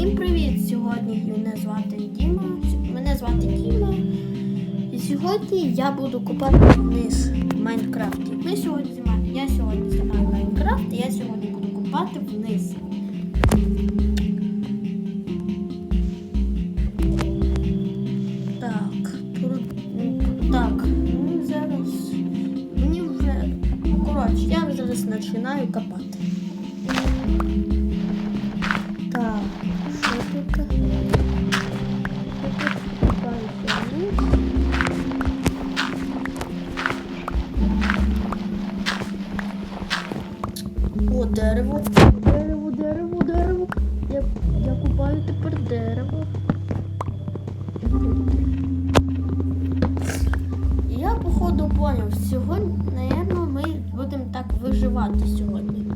Всім привіт! Сьогодні мене звати Діма. Мене звати Діма. І сьогодні я буду купати вниз в Майнкрафті. Ми сьогодні знімаємо. Я сьогодні знімаю Майнкрафт, і я сьогодні буду купати вниз. Так, так, ну, зараз мені вже коротше, я зараз починаю копати. Я купаю тепер дерево. Я походу поняв, сьогодні, напевно, ми будемо так виживати сьогодні.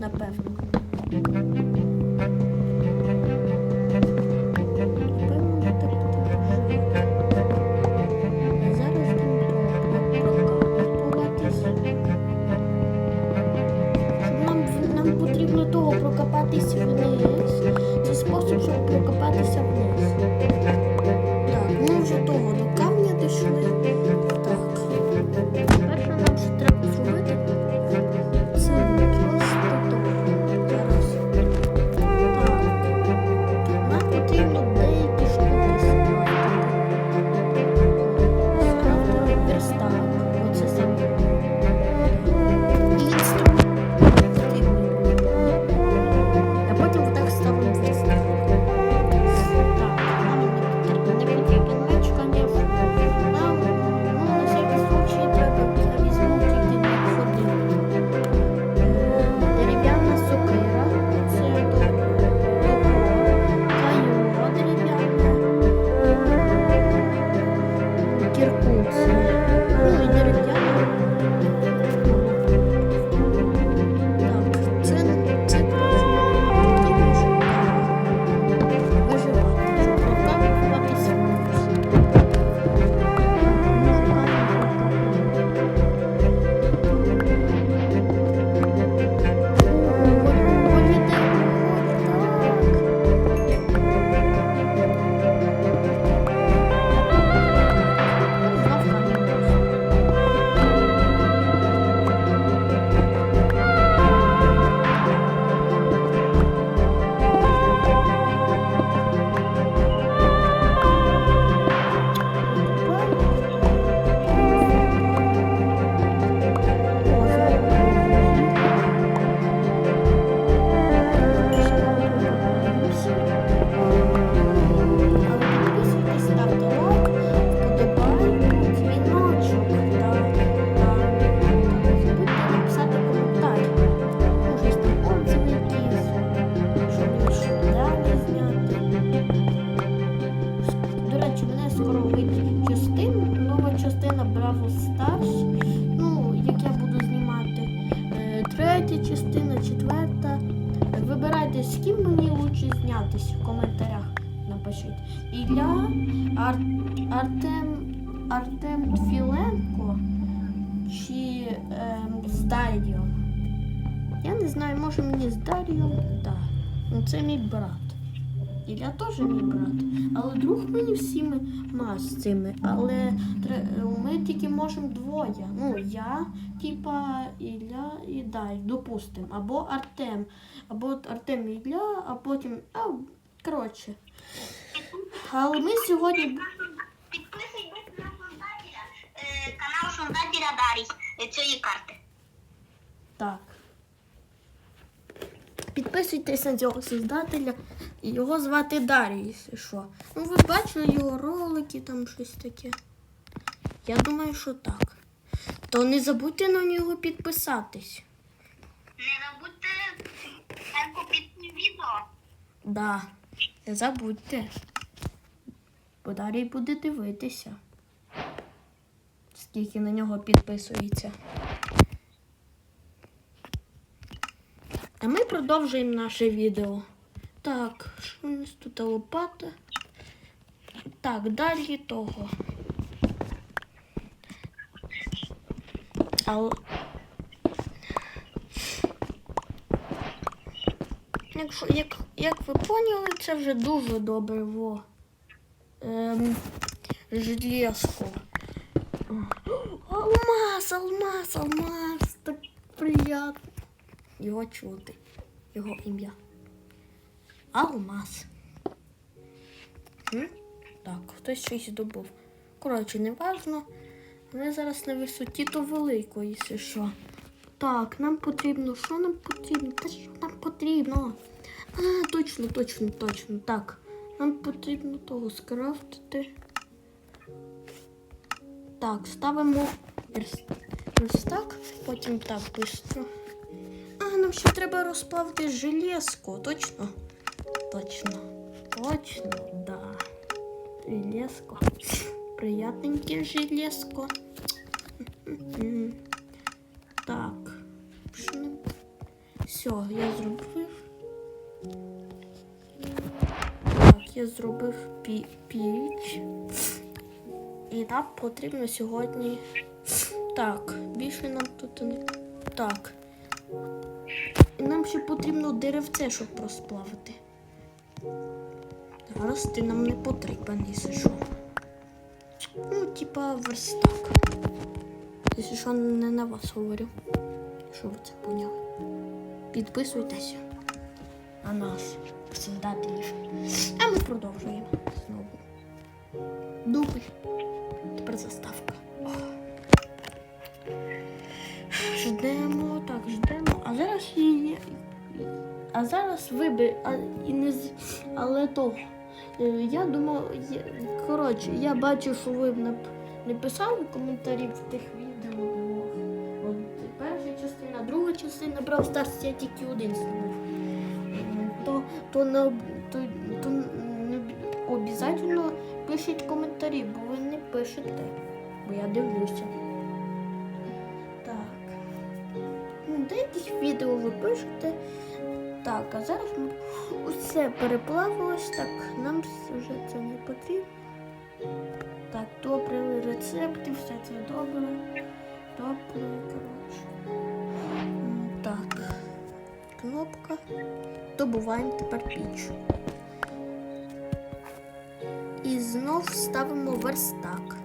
Напевно. Браво Ну, як я буду знімати. Е, Третя частина, четверта. Вибирайте, з ким мені лучше знятись в коментарях. Напишіть. Ілля, Ар... Артем Артем Твіленко чи ем, з Дар'єм. Я не знаю, може мені з Дар'єм. Так. Ну, це мій брат. Ілля теж мій брат. Але друг мені всіми з цими. Але ми тільки можемо двоє. Ну, я, типа, Ілля і Дай, допустим. Або Артем. Або Артем і Ілля, а потім. А, коротше. Але ми сьогодні. Підписуйтесь на создателя, е, канал создателя Дарій цієї карти. Так. Підписуйтесь на цього создателя. Його звати Дарій, якщо що. Ну, ви бачили його ролики, там щось таке. Я думаю, що так. То не забудьте на нього підписатись. Не забудьте лайку під відео. Да, не забудьте. Бо Дарій буде дивитися. Скільки на нього підписується. А ми продовжуємо наше відео. Так, що у нас тут лопата? Так, далі того. А, Якщо, як, як ви поняли, це вже дуже добре. Во. Ем, железко. Алмаз, алмаз, алмаз. Так приємно. Його чути. Його ім'я. Алмаз. Так, хтось щось добув. Коротше, не важно. Ми зараз на висоті то великої, якщо що. Так, нам потрібно. Що нам потрібно? Та що нам потрібно? А, точно, точно, точно. Так. Нам потрібно того скрафтити. Так, ставимо верс- верстак, потім так швидко. А, нам ще треба розплавити железку, точно? Точно. Точно, да. Железко. Приятненьке железко. Так. Все, я зробив. Так, я зробив пі- піч. І нам потрібно сьогодні. Так, більше нам тут не. Так. І нам ще потрібно деревце, щоб розплавити. Зараз ти нам не потрібен, якщо що. Ну, типа верстак. Якщо що, не на вас говорю. Що ви це поняли? Підписуйтесь на нас, создателів. А ми продовжуємо знову. Дубль. Тепер заставка. Ждемо, так, ждемо. А зараз її. А зараз виби, а, і не з... але то. е, Я думав, я, коротше, я бачу, що ви нап... не писали коментарі в тих відео. От, перша частина, друга частина брав старс, я тільки один знімав. То, то, не, то, то не обов'язково пишіть коментарі, бо ви не пишете. Бо я дивлюся. Так. Ну, деяких відео ви пишете. Так, а зараз ми усе переплавилось, так, нам вже це не потрібно. Так, добре рецепти, все це добре. Добре, коротше. Так. Кнопка. Добуваємо тепер піч. І знов ставимо верстак.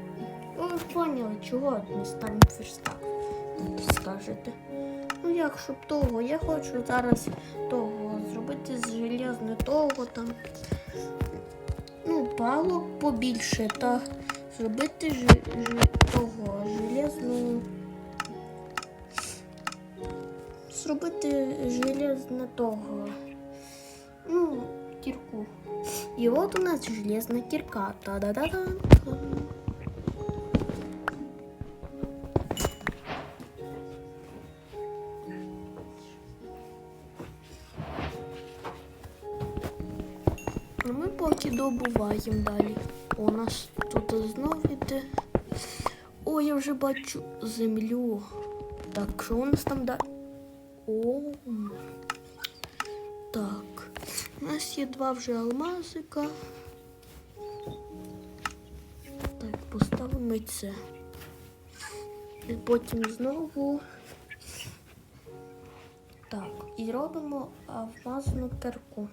Ну, ви поняли, чого не ставимо верстак? Скажете. Ну як щоб того? Я хочу зараз того зробити з железне того там. Ну, палок побільше та зробити ж, ж, того железну. Зробити железне того. Ну, кірку. І от у нас железна кірка. Та-да-да-да. Поки добуваємо далі. У нас тут знову йде. О, я вже бачу землю. Так, що у нас там далі? О. Так. У нас є два вже алмазика. Так, поставимо це. І потім знову. Так, і робимо алмазну перку.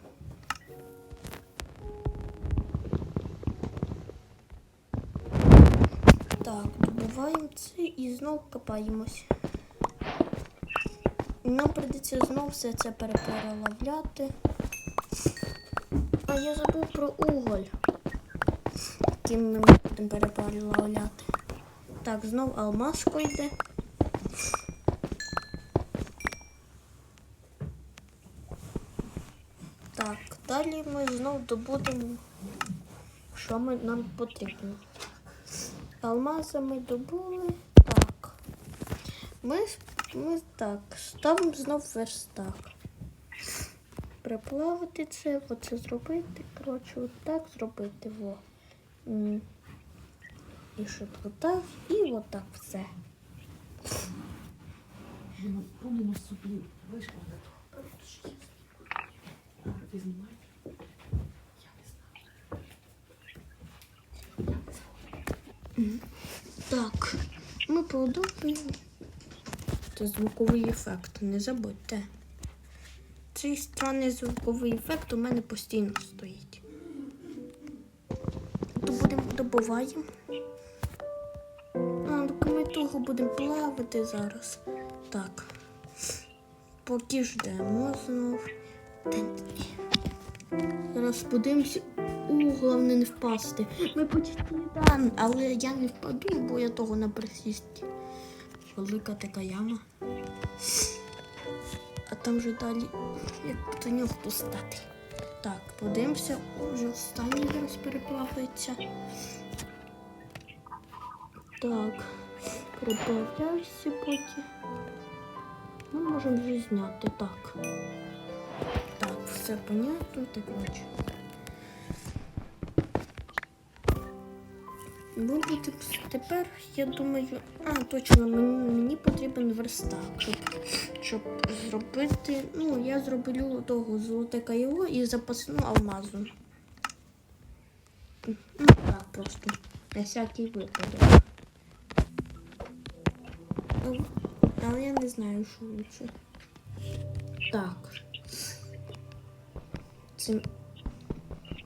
Так, це і знов копаємось. Нам прийдеться знов все це переплавляти. А я забув про уголь, яким ми будемо переплавляти. Так, знов алмазко йде. Так, далі ми знов добудемо, що ми, нам потрібно. Алмази ми добули. Так. Ми, ми так, ставимо знов верстак. Приплавити це, оце зробити. Коротше, отак зробити. Во. І щоб отак, і отак все. Ну, Помню собі вишка. Ти знімаєш? Я не знаю. Так, ми продовжуємо. Це звуковий ефект, не забудьте. цей странний звуковий ефект у мене постійно стоїть. То будемо добуваємо. А, ми того будемо плавати зараз. Так. Поки ждемо знов. Зараз подивимося. У, головне не впасти. Ми почти там, але я не впаду, бо я того на присісті. Велика така яма. А там вже далі, як до нього постати. Так, подивимося, вже останній зараз переплавається. Так, переплавляйся поки. Ми можемо вже зняти. Так. Так, все понятно, так коротше. Ви будете тепер, я думаю, а точно мені, потрібен верстак, щоб, щоб зробити. Ну, я зроблю того золоте кайло і запасну алмазу. Ну так просто. На всякий випадок. Ну, Але я не знаю, що лучше. Так. Цим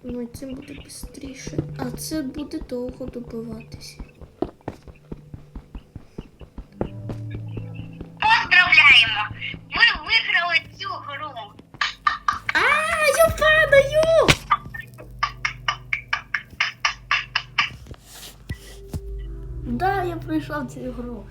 Ну, цим буде швидше. А це буде довго добиватися. Поздравляємо! Ви виграли цю гру. А, я падаю! Да, я пройшов цю гру.